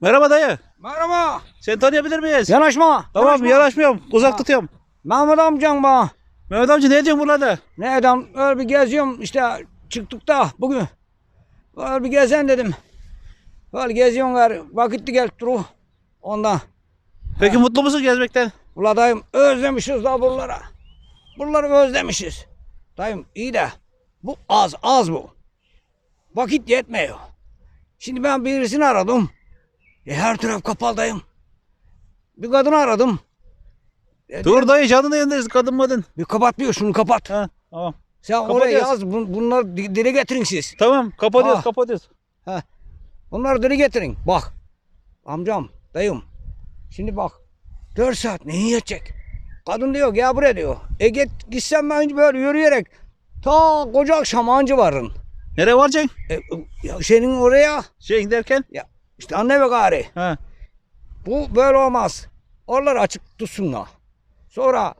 Merhaba dayı. Merhaba. Seni tanıyabilir miyiz? Yanaşma. Tamam yanaşma. yanaşmıyorum. Uzak Ha. tutuyorum. Mehmet amcan bana. Mehmet amca ne diyorsun buralarda? Ne adam öyle bir geziyorum işte çıktık da bugün. Öyle bir gezen dedim. Böyle geziyorum gari. Vakitli gel duru. Ondan. Peki mutlu musun gezmekten? Ula dayım özlemişiz da buralara. Buraları özlemişiz. Dayım iyi de bu az az bu. Vakit yetmiyor. Şimdi ben birisini aradım. E, her taraf kapalı dayım. Bir kadını aradım. E, Dur dayı canını yanındayız kadın madın. Bir kapatmıyor şunu kapat. Ha, tamam. Sen oraya Kapatıyoruz. yaz. bun- bunları di- dile getirin siz. Tamam kapatıyoruz Ah. kapatıyoruz. Bunları dile getirin. Bak. Amcam, dayım. Şimdi bak. 4 saat ne yiyecek? Kadın diyor gel buraya diyor. E git gitsem ben böyle yürüyerek ta koca akşam anca varın. Nereye varacaksın? E, ya senin oraya Şey derken? İşte anne ve gari. Ha. Bu böyle olmaz. Oraları açık tutsunlar. Sonra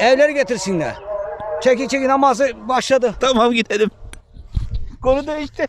evleri getirsinler. Çeki çeki namazı başladı. Tamam gidelim. Konu değişti.